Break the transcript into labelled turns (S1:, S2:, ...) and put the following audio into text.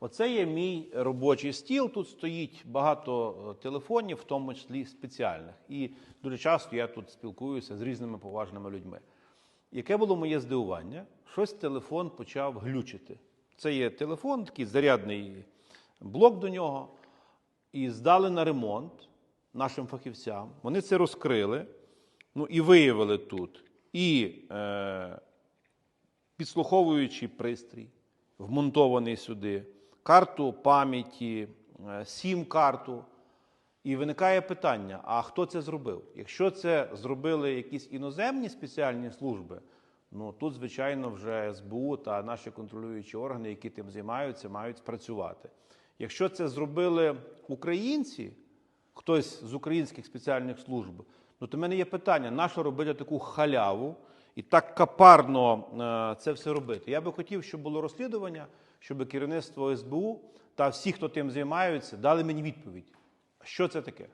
S1: Оце є мій робочий стіл. Тут стоїть багато е, телефонів, в тому числі спеціальних. І дуже часто я тут спілкуюся з різними поважними людьми. Яке було моє здивування? Щось телефон почав глючити. Це є телефон, такий зарядний блок до нього, і здали на ремонт нашим фахівцям. Вони це розкрили, ну і виявили тут і е, підслуховуючий пристрій, вмонтований сюди, карту пам'яті, е, сім-карту. І виникає питання: а хто це зробив? Якщо це зробили якісь іноземні спеціальні служби, ну тут, звичайно, вже СБУ та наші контролюючі органи, які тим займаються, мають спрацювати. Якщо це зробили українці, хтось з українських спеціальних служб, ну то в мене є питання: на що робити таку халяву і так капарно е, це все робити? Я би хотів, щоб було розслідування, щоб керівництво СБУ та всі, хто тим займаються, дали мені відповідь. Що це таке?